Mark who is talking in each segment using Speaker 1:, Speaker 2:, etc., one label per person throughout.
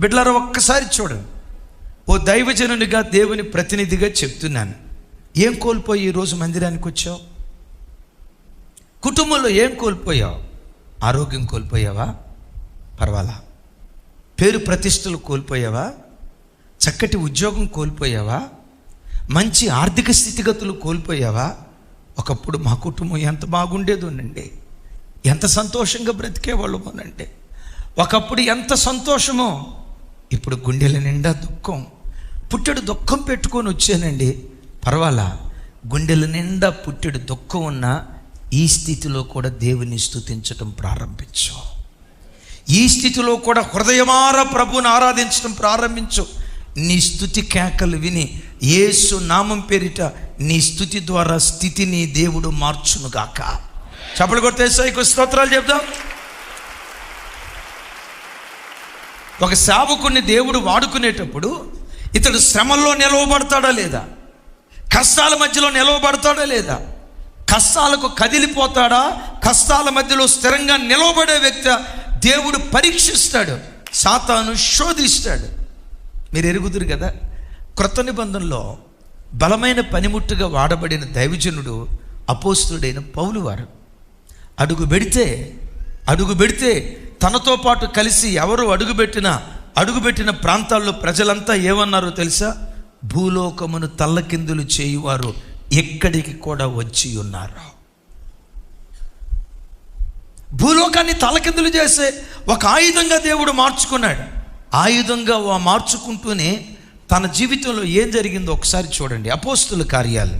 Speaker 1: బిడ్డలారా ఒక్కసారి చూడండి. ఓ దైవజనునిగా దేవుని ప్రతినిధిగా చెప్తున్నాను. ఏం కోల్పోయి ఈరోజు మందిరానికి వచ్చావు? కుటుంబంలో ఏం కోల్పోయావు? ఆరోగ్యం కోల్పోయావా? పర్వాలా. పేరు ప్రతిష్టలు కోల్పోయావా? చక్కటి ఉద్యోగం కోల్పోయావా? మంచి ఆర్థిక స్థితిగతులు కోల్పోయావా? ఒకప్పుడు మా కుటుంబం ఎంత బాగుండేదోనండి ఎంత సంతోషంగా బ్రతికేవాళ్ళమోనండి ఒకప్పుడు ఎంత సంతోషమో ఇప్పుడు గుండెల నిండా దుఃఖం. పుట్టెడు దుఃఖం పెట్టుకొని వచ్చానండి. పర్వాలా? గుండెల నిండా పుట్టెడు దుఃఖం ఉన్న ఈ స్థితిలో కూడా దేవుని స్థుతించటం ప్రారంభించు. ఈ స్థితిలో కూడా హృదయమార ప్రభుని ఆరాధించడం ప్రారంభించు. నీ స్థుతి కేకలు విని యేసు నామం పేరిట నీ స్థుతి ద్వారా స్థితిని దేవుడు మార్చునుగాక. చప్పలు కొడితే సైకు స్తోత్రాలు చెప్దాం. ఒక సేవకుని దేవుడు వాడుకునేటప్పుడు ఇతడు శ్రమల్లో నిలవబడతాడా లేదా? కష్టాల మధ్యలో నిలవబడతాడా లేదా? కష్టాలకు కదిలిపోతాడా? కష్టాల మధ్యలో స్థిరంగా నిలవబడే వ్యక్తి దేవుడు పరీక్షిస్తాడు. సాతాను శోధిస్తాడు. మీరు ఎరుగుదురు కదా? క్రొత్త నిబంధనలో బలమైన పనిముట్టుగా వాడబడిన దైవజనుడు అపోస్తుడైన పౌలు వారు. అడుగు పెడితే అడుగు పెడితే తనతో పాటు కలిసి ఎవరు అడుగుపెట్టిన అడుగుపెట్టిన ప్రాంతాల్లో ప్రజలంతా ఏమన్నారో తెలుసా? భూలోకమును తల్లకిందులు చేయువారు ఎక్కడికి కూడా వచ్చి ఉన్నారు. భూలోకాన్ని తలకిందులు చేసే ఒక ఆయుధంగా దేవుడు మార్చుకున్నాడు. ఆయుధంగా వా- మార్చుకుంటూనే తన జీవితంలో ఏం జరిగిందో ఒకసారి చూడండి. అపోస్తుల కార్యాలు.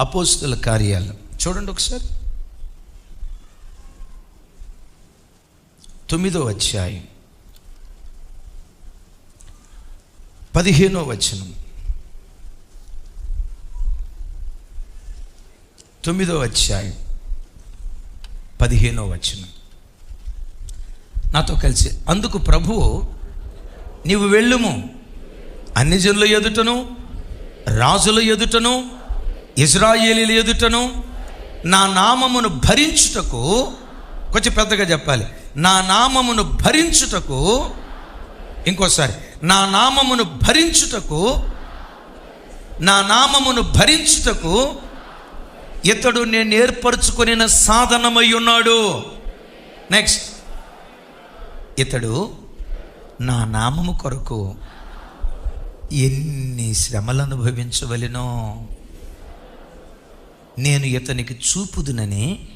Speaker 1: అపోస్తుల కార్యాలు. చూడండి ఒకసారి. తొమ్మిదో అధ్యాయం. పదిహేనో వచనం. తొమ్మిదో అధ్యాయం. పదిహేనో వచనం. నాతో కలిసి అందుకు ప్రభువు నీవు వెళ్ళుము. అన్ని జనుల ఎదుటను రాజుల ఎదుటను ఇజ్రాయేలీల ఎదుటను నా నామమును భరించుటకు కొంచెం పెద్దగా చెప్పాలి. నా నామమును భరించుటకు ఇంకోసారి నా నామమును భరించుటకు నా నామమును భరించుటకు ఇతడు నేను ఏర్పరచుకొనిన సాధనమై ఉన్నాడు నెక్స్ట్ ఇతడు నా నామము కొరకు ఎన్ని శ్రమలు అనుభవించవలెనో. నేను ఇతనికి చూపుదునని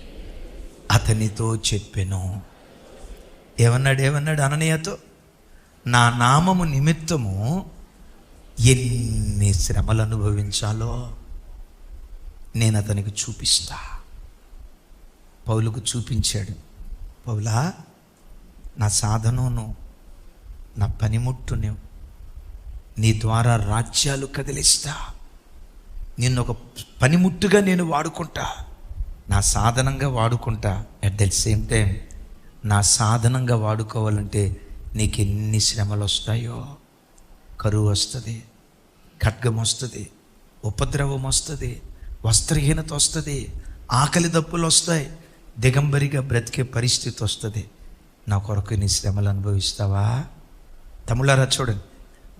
Speaker 1: అతనితో చెప్పెను. ఏమన్నాడు ఏమన్నాడు అననీయతో? నా నామము నిమిత్తము ఎన్ని శ్రమలు అనుభవించాలో నేను అతనికి చూపిస్తా. పౌలుకు చూపించాడు. పౌలా నా సాధనను నా పనిముట్టును నీ ద్వారా రాజ్యాలు కదిలిస్తా. నిన్ను ఒక పనిముట్టుగా నేను వాడుకుంటా. నా సాధనంగా వాడుకుంటా. అట్ ద సేమ్ టైం నా సాధనంగా వాడుకోవాలంటే నీకు ఎన్ని శ్రమలు వస్తాయో కరువు వస్తుంది ఖడ్గం వస్తుంది ఉపద్రవం వస్తుంది వస్త్రహీనత వస్తుంది ఆకలి దప్పులు వస్తాయి దిగంబరిగా బ్రతికే పరిస్థితి వస్తుంది. నా కొరకు నీ శ్రమలు అనుభవిస్తావా? తమిళారా చూడండి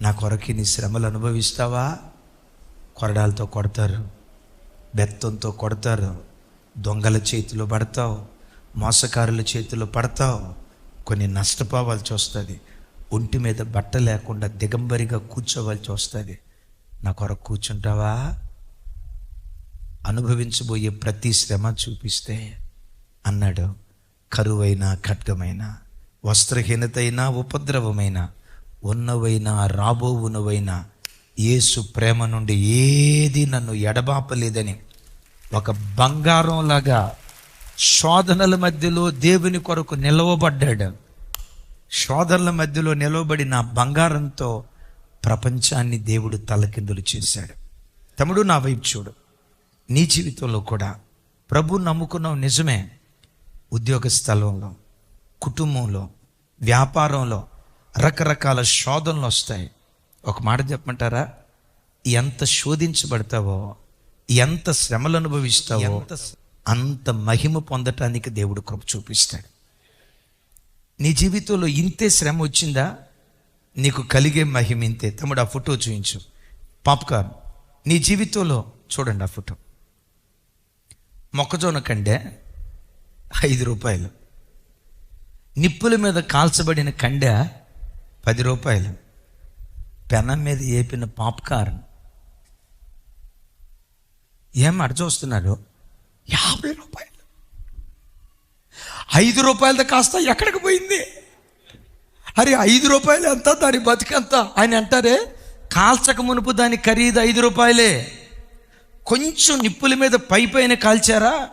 Speaker 1: నా కొరకు నీ శ్రమలు అనుభవిస్తావా? కొరడాలతో కొడతారు బెత్తంతో కొడతారు దొంగల చేతిలో పడతావు మోసకారుల చేతిలో పడతావు. కొన్ని నష్టపోవాల్సి వస్తుంది. ఒంటి మీద బట్ట లేకుండా దిగంబరిగా కూర్చోవాల్సి వస్తుంది. నా కొరకు కూర్చుంటావా? అనుభవించబోయే ప్రతి శ్రమ చూపిస్తే అన్నాడు. కరువైనా ఖడ్గమైన వస్త్రహీనతైన ఉపద్రవమైన ఉన్నవైనా రాబోవునవైనా యేసు ప్రేమ నుండి ఏది నన్ను ఎడబాపలేదని ఒక బంగారంలాగా శోధనల మధ్యలో దేవుని కొరకు నిలవబడ్డాడు. శోధనల మధ్యలో నిలవబడి నా బంగారంతో ప్రపంచాన్ని దేవుడు తలకిందులు చేశాడు. తమ్ముడు నా వైపు చూడు. నీ జీవితంలో కూడా ప్రభు నమ్ముకున్నావు నిజమే. ఉద్యోగ స్థలంలో కుటుంబంలో వ్యాపారంలో రకరకాల శోధనలు వస్తాయి. ఒక మాట చెప్పమంటారా? ఎంత శోధించబడతావో ఎంత శ్రమలు అనుభవిస్తావో ఎంత అంత మహిమ పొందటానికి దేవుడు కృప చూపిస్తాడు. నీ జీవితంలో ఇంతే శ్రమ వచ్చిందా? నీకు కలిగే మహిమ ఇంతే. తమ్ముడు ఆ ఫోటో చూపించు పాప్కార్న్. నీ జీవితంలో చూడండి ఆ ఫోటో. మొక్కజొన్న కండే ఐదు రూపాయలు. నిప్పుల మీద కాల్చబడిన కండె పది రూపాయలు. పెనం మీద ఏపిన పాప్కార్న్. ఏం అడ చూస్తున్నారు యాభై రూపాయలు. ఐదు రూపాయలతో కాస్త ఎక్కడికి పోయింది? అరే ఐదు రూపాయలు ఎంత? దాని బతికెంత ఆయన అంటారే కాల్చక మునుపు దాని ఖరీదు ఐదు రూపాయలే. కొంచెం నిప్పుల మీద పై పైన కాల్చారా?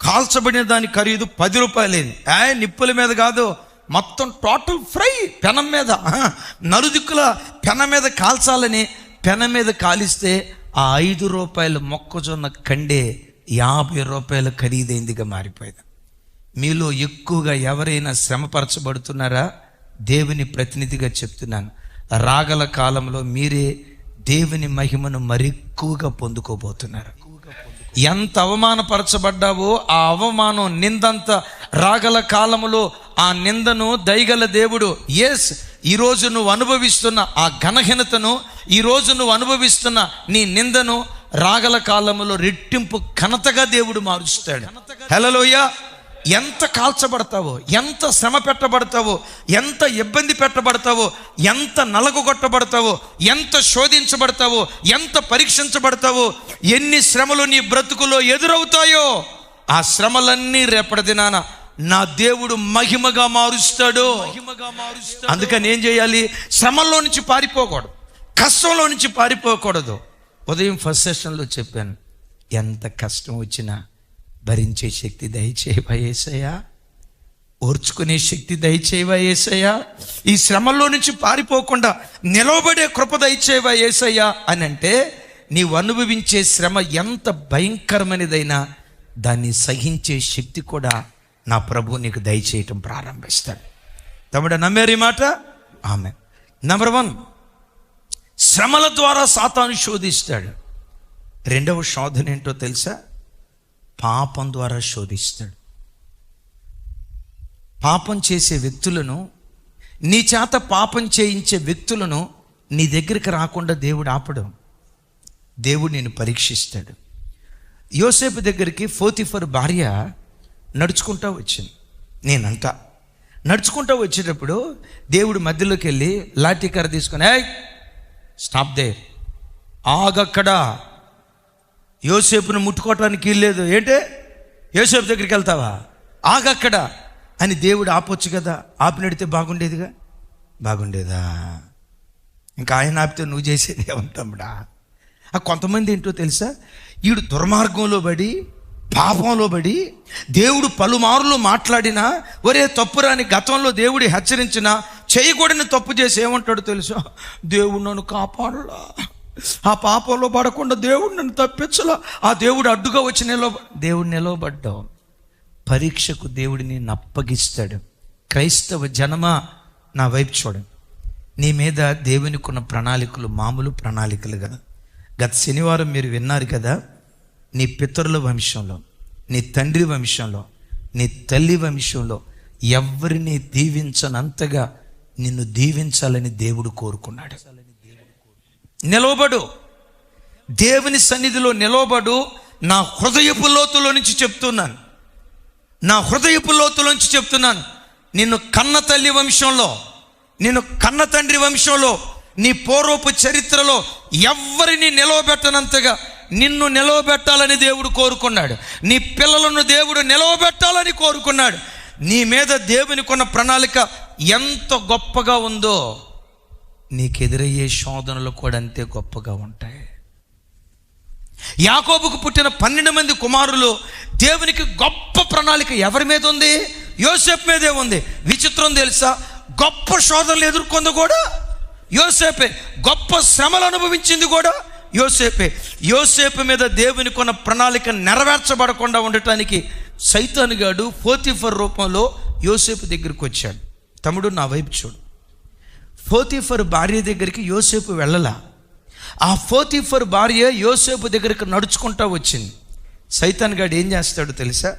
Speaker 1: కాల్చబడిన దాని ఖరీదు పది రూపాయలేది ఏ నిప్పుల మీద కాదు మొత్తం టోటల్ ఫ్రై పెనం మీద. ఆ, నలుదిక్కుల పెన మీద కాల్చాలని పెన మీద కాలిస్తే ఆ ఐదు రూపాయల మొక్కజొన్న కండే యాభై రూపాయల ఖరీదైందిగా మారిపోయింది. మీలో ఎక్కువగా ఎవరైనా శ్రమపరచబడుతున్నారా? దేవుని ప్రతినిధిగా చెప్తున్నాను. రాగల కాలంలో మీరే దేవుని మహిమను మరెక్కువగా పొందుకోబోతున్నారు. ఎంత అవమానపరచబడ్డావో ఆ అవమానం నిందంత రాగల కాలములో ఆ నిందను దయగల దేవుడు ఎస్ ఈరోజు నువ్వు అనుభవిస్తున్న ఆ ఘనహీనతను ఈరోజు నువ్వు అనుభవిస్తున్న నీ నిందను రాగల కాలంలో రెట్టింపు ఘనతగా దేవుడు మారుస్తాడు. హలోయ ఎంత కాల్చబడతావో ఎంత శ్రమ పెట్టబడతావో ఎంత ఇబ్బంది పెట్టబడతావో ఎంత నలగొట్టబడతావో ఎంత శోధించబడతావో ఎంత పరీక్షించబడతావో ఎన్ని శ్రమలు నీ బ్రతుకులో ఎదురవుతాయో ఆ శ్రమలన్నీ రేపటి దినాన నా దేవుడు మహిమగా మారుస్తాడు. అందుకని ఏం చేయాలి? శ్రమల్లో నుంచి పారిపోకూడదు. కష్టంలో నుంచి పారిపోకూడదు. ఉదయం ఫస్ట్ సెషన్లో చెప్పాను ఎంత కష్టం వచ్చినా భరించే శక్తి దయచేయవా ఏసయ్యా? ఓర్చుకునే శక్తి దయచేయవా ఏసయ్యా? ఈ శ్రమల్లో నుంచి పారిపోకుండా నిలవబడే కృప దయచేయవా ఏసయ్యా? అని అంటే నీవు అనుభవించే శ్రమ ఎంత భయంకరమైనదైనా దాన్ని సహించే శక్తి కూడా నా ప్రభు నీకు దయచేయటం ప్రారంభిస్తాడు. తమ్ముడు నమ్మారు ఈ మాట? ఆమె నెంబర్ వన్ శ్రమల ద్వారా సాతాను శోధిస్తాడు. రెండవ శోధన ఏంటో తెలుసా? పాపం ద్వారా శోధిస్తాడు. పాపం చేసే వ్యక్తులను నీ చేత పాపం చేయించే వ్యక్తులను నీ దగ్గరికి రాకుండా దేవుడు ఆపడం. దేవుడు నేను పరీక్షిస్తాడు. యోసేపు దగ్గరికి ఫోతిఫర్ భార్య నడుచుకుంటా వచ్చింది. నేనంట నడుచుకుంటూ వచ్చేటప్పుడు దేవుడు మధ్యలోకి వెళ్ళి లాఠీకర తీసుకొని స్టాప్ దే ఆగక్కడ. యోసేపును ముట్టుకోవటానికి లేదు. ఏంటే? యోసేపు దగ్గరికి వెళ్తావా? ఆగక్కడ. అని దేవుడు ఆపొచ్చు కదా. ఆపినడితే బాగుండేదిగా? బాగుండేదా? ఇంకా ఆయన ఆపితే నువ్వు చేసేది ఏమంటాముడా ఆ కొంతమంది ఏంటో తెలుసా? వీడు దుర్మార్గంలో పడి పాపంలో పడి దేవుడు పలుమార్లు మాట్లాడినా ఒరే తప్పురాని గతంలో దేవుడు హెచ్చరించిన చేయకూడని తప్పు చేసి ఏమంటాడు తెలుసా? దేవుడు నన్ను కాపాడలా. ఆ పాపంలో పడకుండా దేవుడు నన్ను తప్పించలా. ఆ దేవుడు అడ్డుగా వచ్చి నిలవ దేవుడు నిలవబడ్డావు. పరీక్షకు దేవుడిని అప్పగిస్తాడు. క్రైస్తవ జనమా నా వైపు చూడండి నీ మీద దేవునికి ఉన్న ప్రణాళికలు మామూలు ప్రణాళికలు కదా. గత శనివారం మీరు విన్నారు కదా నీ పితరుల వంశంలో నీ తండ్రి వంశంలో నీ తల్లి వంశంలో ఎవరిని దీవించనంతగా నిన్ను దీవించాలని దేవుడు కోరుకున్నాడు. నిలవబడు. దేవుని సన్నిధిలో నిలవబడు. నా హృదయపు లోతులో నుంచి చెప్తున్నాను. నా హృదయపు లోతులోంచి చెప్తున్నాను. నిన్ను కన్న తల్లి వంశంలో నిన్ను కన్న తండ్రి వంశంలో నీ పూర్వపు చరిత్రలో ఎవ్వరిని నిలవబెట్టనంతగా నిన్ను నిలవబెట్టాలని దేవుడు కోరుకున్నాడు. నీ పిల్లలను దేవుడు నిలవబెట్టాలని కోరుకున్నాడు. నీ మీద దేవునికి ఉన్న ప్రణాళిక ఎంత గొప్పగా ఉందో నీకు ఎదురయ్యే శోధనలు కూడా అంతే గొప్పగా ఉంటాయి. యాకోబుకు పుట్టిన పన్నెండు మంది కుమారులు దేవునికి గొప్ప ప్రణాళిక ఎవరి మీద ఉంది? యోసేపు మీదే ఉంది. విచిత్రం తెలుసా? గొప్ప శోధనలు ఎదుర్కొంది కూడా యోసేపే. గొప్ప శ్రమలు అనుభవించింది కూడా యోసేపే. యోసేపు మీద దేవునికి ఉన్న ప్రణాళిక నెరవేర్చబడకుండా ఉండటానికి సైతానుగాడు పోతిఫర్ రూపంలో యోసేపు దగ్గరికి వచ్చాడు. తమ్ముడు నా వైపు చూడు. ఫోతిఫర్ భార్య దగ్గరికి యోసేపు వెళ్ళలా. ఆ ఫోతిఫర్ భార్య యోసేపు దగ్గరికి నడుచుకుంటా వచ్చింది. సైతాన్ గాడు ఏం చేస్తాడో తెలుసా?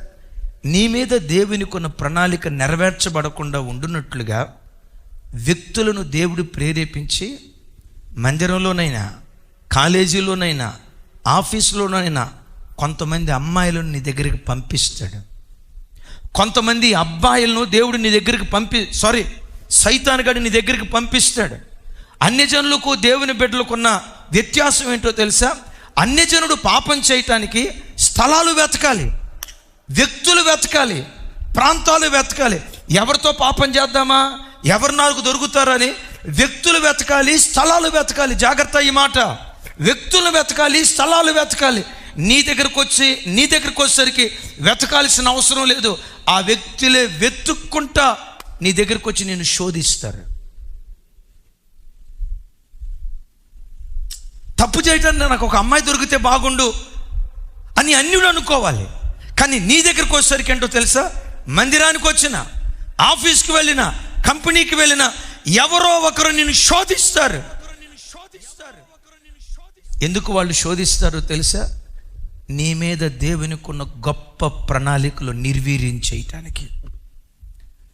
Speaker 1: నీ మీద దేవునికి ఉన్న ప్రణాళిక నెరవేర్చబడకుండా ఉండునట్లుగా వ్యక్తులను దేవుడు ప్రేరేపించి మందిరంలోనైనా కాలేజీలోనైనా ఆఫీసులోనైనా కొంతమంది అమ్మాయిలను నీ దగ్గరికి పంపిస్తాడు. కొంతమంది అబ్బాయిలను దేవుడు నీ దగ్గరికి పంపి సారీ సైతానుగాడు నీ దగ్గరికి పంపిస్తాడు. అన్యజనులకు దేవుని బిడ్డలకున్న వ్యత్యాసం ఏంటో తెలుసా? అన్యజనుడు పాపం చేయటానికి స్థలాలు వెతకాలి వ్యక్తులు వెతకాలి ప్రాంతాలు వెతకాలి. ఎవరితో పాపం చేద్దామా? ఎవరు నాకు దొరుకుతారని వ్యక్తులు వెతకాలి స్థలాలు వెతకాలి. జాగ్రత్త ఈ మాట. వ్యక్తులు వెతకాలి స్థలాలు వెతకాలి. నీ దగ్గరకు వచ్చి నీ దగ్గరకు వచ్చేసరికి వెతకాల్సిన అవసరం లేదు. ఆ వ్యక్తులే వెతుక్కుంటా నీ దగ్గరకు వచ్చి నేను శోధిస్తారు. తప్పు చేయటానికి నాకు ఒక అమ్మాయి దొరికితే బాగుండు అని అన్యుడు అనుకోవాలి. కానీ నీ దగ్గరకు వచ్చేసరికి ఏంటో తెలుసా? మందిరానికి వచ్చిన ఆఫీస్కి వెళ్ళిన కంపెనీకి వెళ్ళిన ఎవరో ఒకరు నిన్ను శోధిస్తారు. ఎందుకు వాళ్ళు శోధిస్తారో తెలుసా? నీ మీద దేవునికున్న గొప్ప ప్రణాళికలు నిర్వీర్యం చేయటానికి.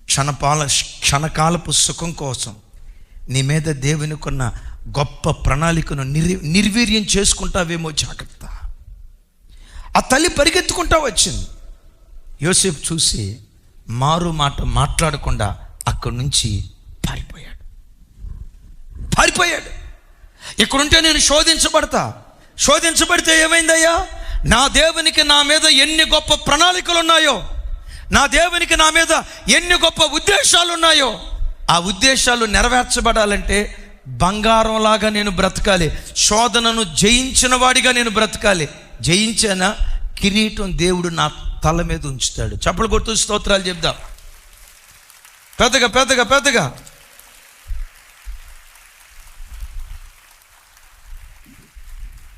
Speaker 1: క్షణపాల క్షణకాలపు సుఖం కోసం నీ మీద దేవునికున్న గొప్ప ప్రణాళికను నిర్ నిర్వీర్యం చేసుకుంటావేమో జాగ్రత్త. ఆ తల్లి పరిగెత్తుకుంటా వచ్చింది. యోసేపు చూసి మారు మాట మాట్లాడకుండా అక్కడి నుంచి పారిపోయాడు. పారిపోయాడు. ఇక్కడుంటే నేను శోధించబడతా. శోధించబడితే ఏమైందయ్యా? నా దేవునికి నా మీద ఎన్ని గొప్ప ప్రణాళికలు ఉన్నాయో నా దేవునికి నా మీద ఎన్ని గొప్ప ఉద్దేశాలు ఉన్నాయో ఆ ఉద్దేశాలు నెరవేర్చబడాలంటే బంగారంలాగా నేను బ్రతకాలి శోధనను జయించిన వాడిగా నేను బ్రతకాలి. జయించానా? కిరీటం దేవుడు నా తల మీద ఉంచుతాడు. చప్పలు కొడుతూ స్తోత్రాలు చెప్దాం. పెద్దగా పెద్దగా పెద్దగా.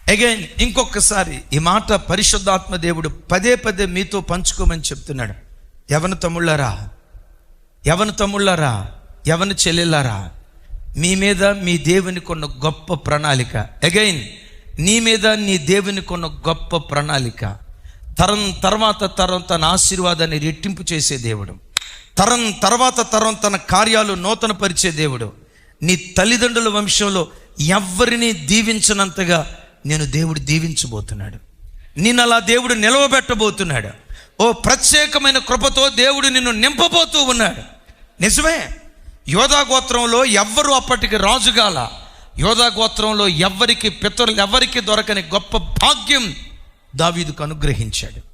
Speaker 1: అగైన్ ఇంకొకసారి ఈ మాట పరిశుద్ధాత్మ దేవుడు పదే పదే మీతో పంచుకోమని చెప్తున్నాడు. యవన తమ్ముళ్ళారా? యవన తమ్ముళ్ళారా? యవన చెల్లెళ్ళారా? మీ మీద మీ దేవుని కొన్న గొప్ప ప్రణాళిక. అగైన్ నీ మీద నీ దేవుని కొన్న గొప్ప ప్రణాళిక. తరం తర్వాత తరం తన ఆశీర్వాదాన్ని రెట్టింపు చేసే దేవుడు. తరం తర్వాత తరం తన కార్యాలు నూతన పరిచే దేవుడు. నీ తల్లిదండ్రుల వంశంలో ఎవరిని దీవించినంతగా నేను దేవుడు దీవించబోతున్నాడు. నిన్న అలా దేవుడు నిలవబెట్టబోతున్నాడు. ఓ ప్రత్యేకమైన కృపతో దేవుడు నిన్ను నింపబోతూ ఉన్నాడు. నిజమే. యోధా గోత్రంలో ఎవ్వరు అప్పటికి రాజుగాల యోధా గోత్రంలో ఎవ్వరికి పితరులు ఎవరికి దొరకని గొప్ప భాగ్యం దావీదుకు అనుగ్రహించాడు.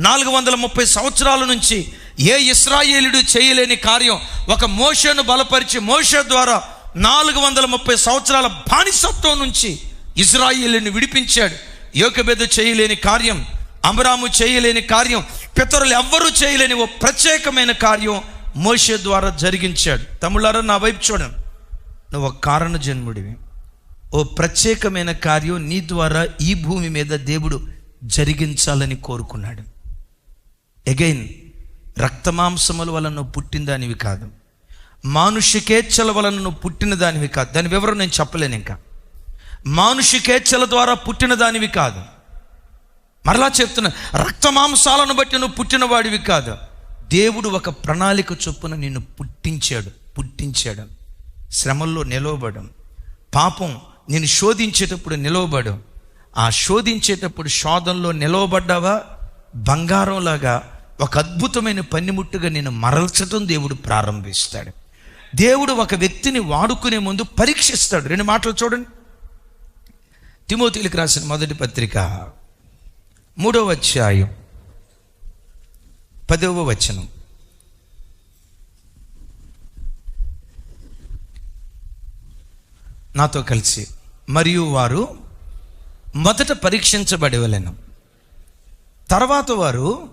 Speaker 1: నాలుగు వందల ముప్పై సంవత్సరాల నుంచి ఏ ఇస్రాయేలుడు చేయలేని కార్యం ఒక మోషను బలపరిచి మోష ద్వారా నాలుగు వందల ముప్పై సంవత్సరాల బానిసత్వం నుంచి ఇజ్రాయిల్ని విడిపించాడు. యోకబెద చేయలేని కార్యం అమరాము చేయలేని కార్యం పితరులు ఎవ్వరూ చేయలేని ఓ ప్రత్యేకమైన కార్యం మోషే ద్వారా జరిగించాడు. తమిళారా నా వైపు చూడండి. నువ్వు ఒక కారణ జన్ముడివి. ఓ ప్రత్యేకమైన కార్యం నీ ద్వారా ఈ భూమి మీద దేవుడు జరిగించాలని కోరుకున్నాడు. ఎగైన్ రక్తమాంసముల వలన నువ్వు పుట్టిన దానివి కాదు. మానుషికేచ్ఛల వలన నువ్వు పుట్టిన దానివి కాదు. దాని వివరం నేను చెప్పలేను ఇంకా. మానుషికేచ్ఛల ద్వారా పుట్టిన దానివి కాదు. మరలా చెప్తున్నా రక్తమాంసాలను బట్టి నువ్వు పుట్టినవాడివి కాదు. దేవుడు ఒక ప్రణాళిక చొప్పున నిన్ను పుట్టించాడు పుట్టించాడు. శ్రమల్లో నిలవబడం. పాపం నేను శోధించేటప్పుడు నిలవబడం. ఆ శోధించేటప్పుడు శోధంలో నిలవబడ్డావా? బంగారంలాగా ఒక అద్భుతమైన పనిముట్టుగా నేను మరల్చడం దేవుడు ప్రారంభిస్తాడు. దేవుడు ఒక వ్యక్తిని వాడుకునే ముందు పరీక్షిస్తాడు. రెండు మాటలు చూడండి. తిమోతిలకు రాసిన మొదటి పత్రిక మూడవ అధ్యాయం పదవ వచనం. నాతో కలిసి మరియు వారు మొదట పరీక్షించబడవలను తర్వాత వారు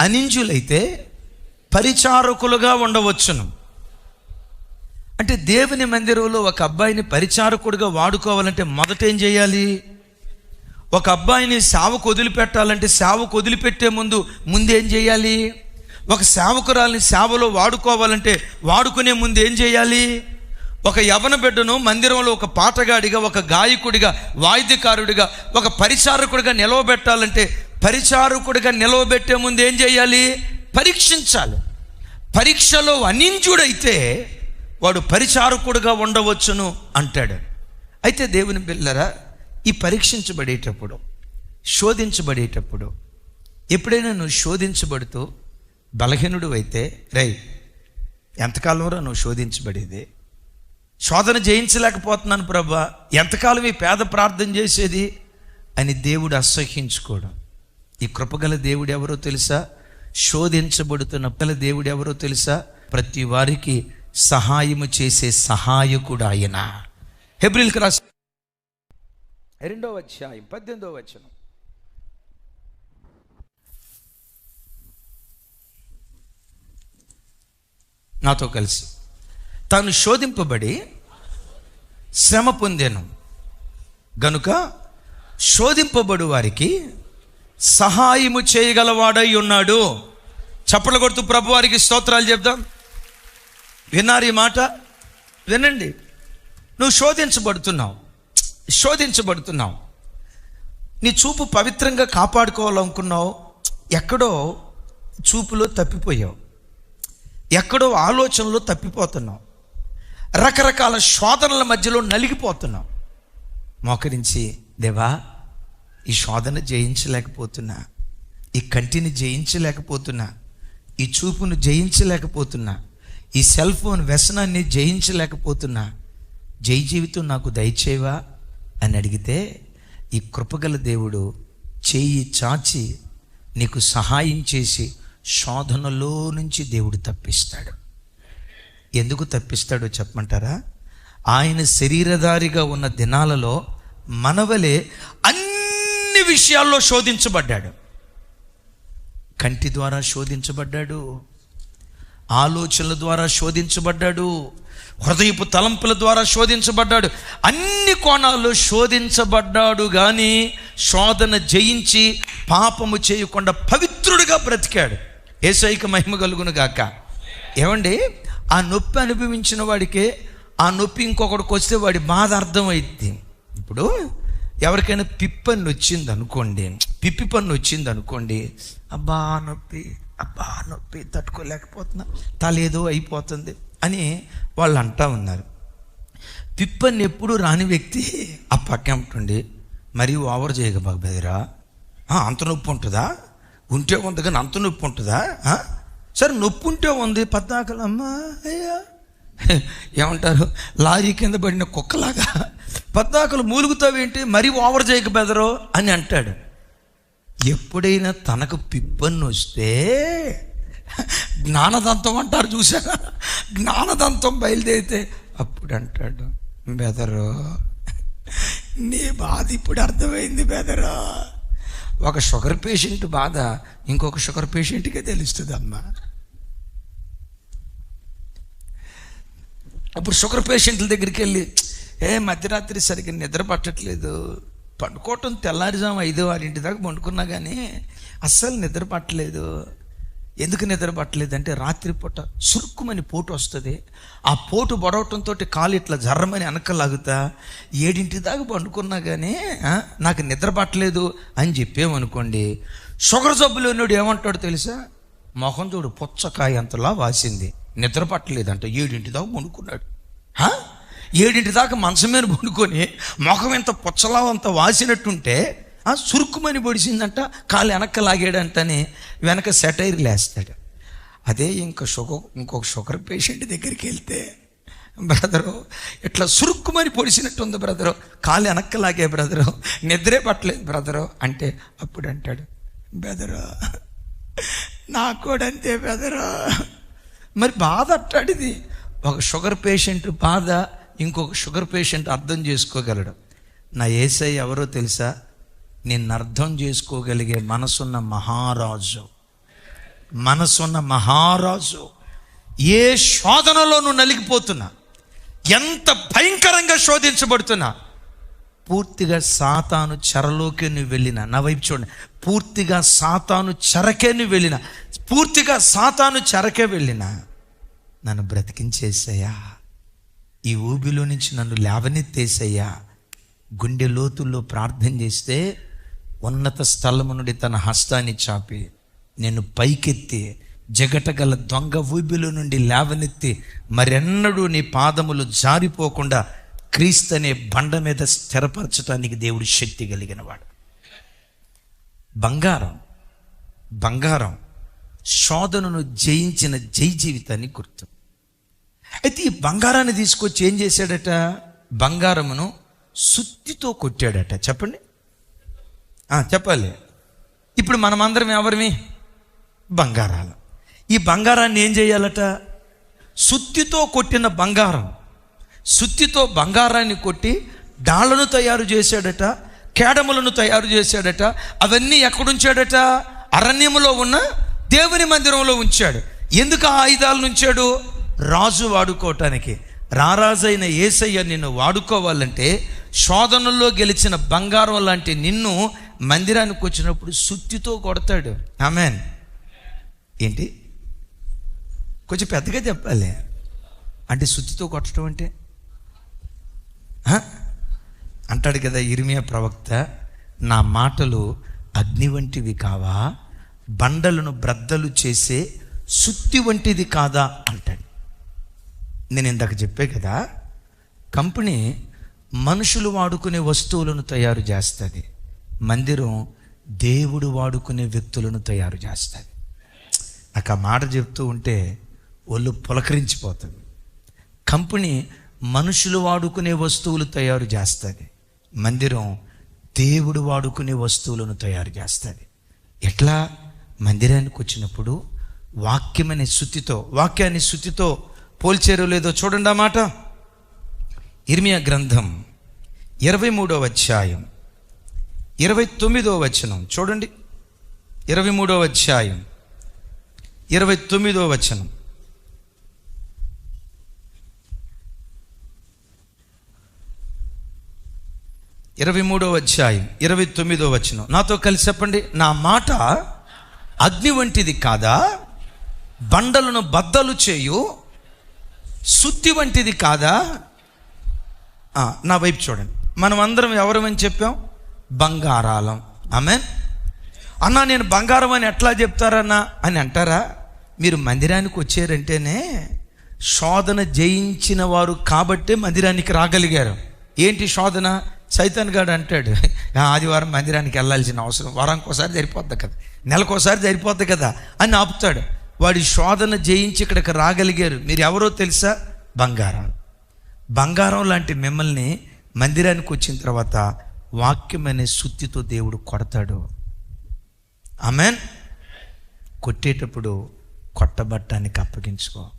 Speaker 1: అనింజులైతే పరిచారకులుగా ఉండవచ్చును. అంటే దేవుని మందిరంలో ఒక అబ్బాయిని పరిచారకుడిగా వాడుకోవాలంటే మొదట ఏం చేయాలి? ఒక అబ్బాయిని సేవకు వదిలిపెట్టాలంటే సేవకు వదిలిపెట్టే ముందు ముందేం చేయాలి? ఒక సేవకురాల్ని సేవలో వాడుకోవాలంటే వాడుకునే ముందు ఏం చేయాలి? ఒక యవన బిడ్డను మందిరంలో ఒక పాటగాడిగా ఒక గాయకుడిగా వాయిద్యకారుడిగా ఒక పరిచారకుడిగా నిలవబెట్టాలంటే పరిచారకుడిగా నిలవబెట్టే ముందు ఏం చేయాలి? పరీక్షించాలి. పరీక్షలో అనింజుడైతే వాడు పరిచారకుడుగా ఉండవచ్చును అంటాడు. అయితే దేవుని బిల్లరా ఈ పరీక్షించబడేటప్పుడు శోధించబడేటప్పుడు ఎప్పుడైనా నువ్వు శోధించబడుతూ బలహీనుడు అయితే రై ఎంతకాలంలో నువ్వు శోధించబడేది? శోధన జయించలేకపోతున్నాను ప్రభా ఎంతకాలం ఈ పేద ప్రార్థన చేసేది? అని దేవుడు అసహ్యించుకోవడం. ఈ కృపగల దేవుడు ఎవరో తెలుసా? శోధించబడుతున్న పిల్ల దేవుడు ఎవరో తెలుసా? ప్రతి వారికి సహాయము చేసే సహాయకుడు ఆయన హెబ్రిల్కి రాసి రెండో అధ్యాయం పద్దెనిమిదో వచనం. నాతో కలిసి. తాను శోధింపబడి శ్రమ పొందాను. గనుక శోధింపబడు వారికి సహాయము చేయగలవాడై ఉన్నాడు. చప్పట్లు కొడుతూ ప్రభు వారికి స్తోత్రాలు చెప్దాం. విన్నారు ఈ మాట? వినండి. నువ్వు శోధించబడుతున్నావు. శోధించబడుతున్నావు. నీ చూపు పవిత్రంగా కాపాడుకోవాలనుకున్నావు. ఎక్కడో చూపులో తప్పిపోయావు. ఎక్కడో ఆలోచనలో తప్పిపోతున్నావు. రకరకాల శోధనల మధ్యలో నలిగిపోతున్నావు. మోకరించి దేవా ఈ శోధన జయించలేకపోతున్నా. ఈ కంటిని జయించలేకపోతున్నా. ఈ చూపును జయించలేకపోతున్నా. ఈ సెల్ ఫోన్ వ్యసనాన్ని జయించలేకపోతున్నా. జయ జీవితం నాకు దయచేవా? అని అడిగితే ఈ కృపగల దేవుడు చేయి చాచి నీకు సహాయం చేసి శోధనలో నుంచి దేవుడు తప్పిస్తాడు. ఎందుకు తప్పిస్తాడో చెప్పమంటారా? ఆయన శరీరధారిగా ఉన్న దినాలలో మనవలే అన్ని విషయాల్లో శోధించబడ్డాడు. కంటి ద్వారా శోధించబడ్డాడు. ఆలోచనల ద్వారా శోధించబడ్డాడు. హృదయపు తలంపుల ద్వారా శోధించబడ్డాడు. అన్ని కోణాల్లో శోధించబడ్డాడు కానీ శోధన జయించి పాపము చేయకుండా పవిత్రుడిగా బ్రతికాడు. ఏసైక మహిమ కలుగును గాక. ఏమండి? ఆ నొప్పి అనుభవించిన వాడికే ఆ నొప్పి ఇంకొకడికి వస్తే వాడి బాధ అర్థమైంది ఇప్పుడు ఎవరికైనా పిప్పన్ను వచ్చింది అనుకోండి పిప్పి పన్ను వచ్చింది అనుకోండి అబ్బా నొప్పి. అబ్బా నొప్పి తట్టుకోలేకపోతున్నా తలేదో అయిపోతుంది అని వాళ్ళు అంటా ఉన్నారు. పిప్పని ఎప్పుడు రాని వ్యక్తి ఆ పక్క ఉంటుండి. మరీ ఓవర్ చేయక బదిరా. బెదిరా అంత నొప్పి ఉంటుందా? ఉంటే ఉంది కానీ అంత నొప్పి ఉంటుందా? సరే నొప్పి ఉంటే ఉంది పద్నాకలు అమ్మా అయ్యా. ఏమంటారు? లారీ కింద పడిన కుక్కలాగా. పద్నాకలు మూలుగుతావేంటి? మరీ ఓవర్ చేయక బెదరో అని అంటాడు. ఎప్పుడైనా తనకు పిబ్బన్ను వస్తే జ్ఞానదంతం అంటారు చూసారా? జ్ఞానదంతం బయలుదేరితే అప్పుడు అంటాడు బెదరు నీ బాధ ఇప్పుడు అర్థమైంది బెదరు. ఒక షుగర్ పేషెంట్ బాధ ఇంకొక షుగర్ పేషెంట్కే తెలుస్తుంది అమ్మా అప్పుడు షుగర్ పేషెంట్ల దగ్గరికి వెళ్ళి ఏ మధ్యరాత్రి సరిగ్గా నిద్ర పట్టట్లేదు. పండుకోవటం తెల్లారిజాము ఐదు ఆరింటి దాకా పండుకున్నా కానీ అస్సలు నిద్ర పట్టలేదు. ఎందుకు నిద్ర పట్టలేదు అంటే రాత్రిపూట సురుక్కుమని పోటు వస్తుంది. ఆ పోటు బొడవటంతో కాలు ఇట్లా జర్రమని వెనకలాగుతా ఏడింటి దాకా పండుకున్నా కానీ నాకు నిద్ర పట్టలేదు అని చెప్పేమనుకోండి. షుగర్ జబ్బులు ఉన్నోడు ఏమంటాడు తెలుసా? మొహం చూడు పుచ్చకాయ అంతలా వాసింది. నిద్ర పట్టలేదంట ఏడింటి దాకా పండుకున్నాడు. హా? ఏడింటి దాకా మంచం మీద పండుకొని ముఖం ఎంత పుచ్చలా అంత వాసినట్టుంటే ఆ సురుక్కుమని పొడిచిందంట కాలు వెనక్కి లాగాడంటని వెనక సెటైర్ లేస్తాడు. అదే ఇంకా షుగర్ ఇంకొక షుగర్ పేషెంట్ దగ్గరికి వెళ్తే బ్రదరు ఇట్లా సురుక్కుమని పొడిసినట్టు ఉంది బ్రదరు కాలు వెనక్కి లాగే బ్రదరు నిద్రే పట్టలేదు బ్రదరు అంటే అప్పుడు అంటాడు బ్రదరు నాకు కూడా అంతే బ్రదరు. మరి బాధ అట్టాడిది. ఒక షుగర్ పేషెంట్ బాధ ఇంకొక షుగర్ పేషెంట్ అర్థం చేసుకోగలడు. నా ఏసై ఎవరో తెలుసా? నిన్ను అర్థం చేసుకోగలిగే మనసున్న మహారాజు. మనసున్న మహారాజు. ఏ శోధనలో నువ్వు నలిగిపోతున్నా? ఎంత భయంకరంగా శోధించబడుతున్నా? పూర్తిగా సాతాను చెరలోకి నువ్వు వెళ్ళిన. నా వైపు చూడండి. పూర్తిగా సాతాను చెరకే నువ్వు వెళ్ళిన. పూర్తిగా సాతాను చెరకే వెళ్ళిన. నన్ను బ్రతికించేసయ్యా ఈ ఊబిలో నుంచి నన్ను లేవనెత్తేసయ్యా గుండె లోతుల్లో ప్రార్థన చేస్తే ఉన్నత స్థలము నుండి తన హస్తాన్ని చాపి నేను పైకెత్తి జగటగల దొంగ ఊబిలో నుండి లేవనెత్తి మరెన్నడూ నీ పాదములు జారిపోకుండా క్రీస్తు అనే బండ మీద స్థిరపరచడానికి దేవుడు శక్తి కలిగిన వాడు బంగారం బంగారం శోధనను జయించిన జై జీవితాన్ని గుర్తు. అయితే ఈ బంగారాన్ని తీసుకొచ్చి ఏం చేశాడట? బంగారమును సుత్తితో కొట్టాడట. చెప్పండి. చెప్పాలి. ఇప్పుడు మనమందరం ఎవరివి బంగారాలు. ఈ బంగారాన్ని ఏం చేయాలట? సుత్తితో కొట్టిన బంగారం. సుత్తితో బంగారాన్ని కొట్టి డాళ్ళను తయారు చేశాడట కేడములను తయారు చేశాడట అవన్నీ ఎక్కడుంచాడట? అరణ్యములో ఉన్న దేవుని మందిరంలో ఉంచాడు. ఎందుకు ఆ ఆయుధాలను ఉంచాడు? రాజు వాడుకోవటానికి. రారాజైన ఏసయ్య నిన్ను వాడుకోవాలంటే శోధనల్లో గెలిచిన బంగారం లాంటి నిన్ను మందిరానికి వచ్చినప్పుడు సుత్తితో కొడతాడు. ఆమెన్. ఏంటి? కొంచెం పెద్దగా చెప్పాలి. అంటే సుత్తితో కొట్టడం అంటే? అంటాడు కదా ఇరిమియా ప్రవక్త నా మాటలు అగ్ని వంటివి కావా బండలను బ్రద్దలు చేసే సుత్తి వంటిది కాదా అంటాడు. నేను ఇందాక చెప్పే కదా కంపెనీ మనుషులు వాడుకునే వస్తువులను తయారు చేస్తుంది. మందిరం దేవుడు వాడుకునే వ్యక్తులను తయారు చేస్తుంది. నాకు ఆ మాట చెప్తూ ఉంటే ఒళ్ళు పులకరించిపోతుంది. కంపెనీ మనుషులు వాడుకునే వస్తువులు తయారు చేస్తుంది. మందిరం దేవుడు వాడుకునే వస్తువులను తయారు చేస్తుంది. ఎట్లా? మందిరానికి వచ్చినప్పుడు వాక్యమనే శుతితో వాక్యాన్ని శుతితో పోల్చారో లేదో చూడండి ఆ మాట. ఇర్మియా గ్రంథం ఇరవై మూడవ అధ్యాయం ఇరవై తొమ్మిదో వచనం. చూడండి. ఇరవై మూడవ అధ్యాయం ఇరవై తొమ్మిదో వచనం. ఇరవై మూడవ అధ్యాయం ఇరవై తొమ్మిదో వచనం. నాతో కలిసి చెప్పండి. నా మాట అగ్ని వంటిది కాదా? బండలను బద్దలు చేయు సుత్తి వంటిది కాదా? నా వైపు చూడండి. మనం అందరం ఎవరమని చెప్పాం? బంగారాలం. ఆమె అన్నా నేను బంగారం అని ఎట్లా చెప్తారన్నా? అని అంటారా? మీరు మందిరానికి వచ్చారంటేనే శోధన జయించిన వారు కాబట్టే మందిరానికి రాగలిగారు. ఏంటి శోధన? సైతన్ గాడు అంటాడు ఆదివారం మందిరానికి వెళ్ళాల్సిన అవసరం. వారానికి ఒకసారి సరిపోద్ది కదా. నెలకోసారి సరిపోద్ది కదా అని ఆపుతాడు. వాడి శోధన జయించి ఇక్కడికి రాగలిగారు. మీరు ఎవరో తెలుసా? బంగారం. బంగారం లాంటి మిమ్మల్ని మందిరానికి వచ్చిన తర్వాత వాక్యం అనే సుత్తితో దేవుడు కొడతాడు. ఆమెన్? కొట్టేటప్పుడు కొట్టబట్టానికి అప్పగించుకో.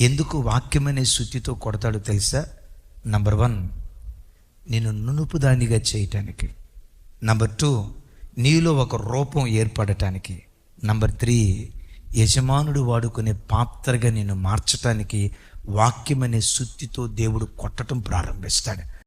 Speaker 1: ఎందుకు వాక్యం అనే శుద్ధితో కొడతాడో తెలుసా? నంబర్ వన్ నేను నునుపుదానిగా చేయటానికి. నంబర్ టూ నీలో ఒక రూపం ఏర్పడటానికి. నంబర్ త్రీ యజమానుడు వాడుకునే పాత్రగా నేను మార్చటానికి వాక్యం అనే సుత్తితో దేవుడు కొట్టడం ప్రారంభిస్తాడు.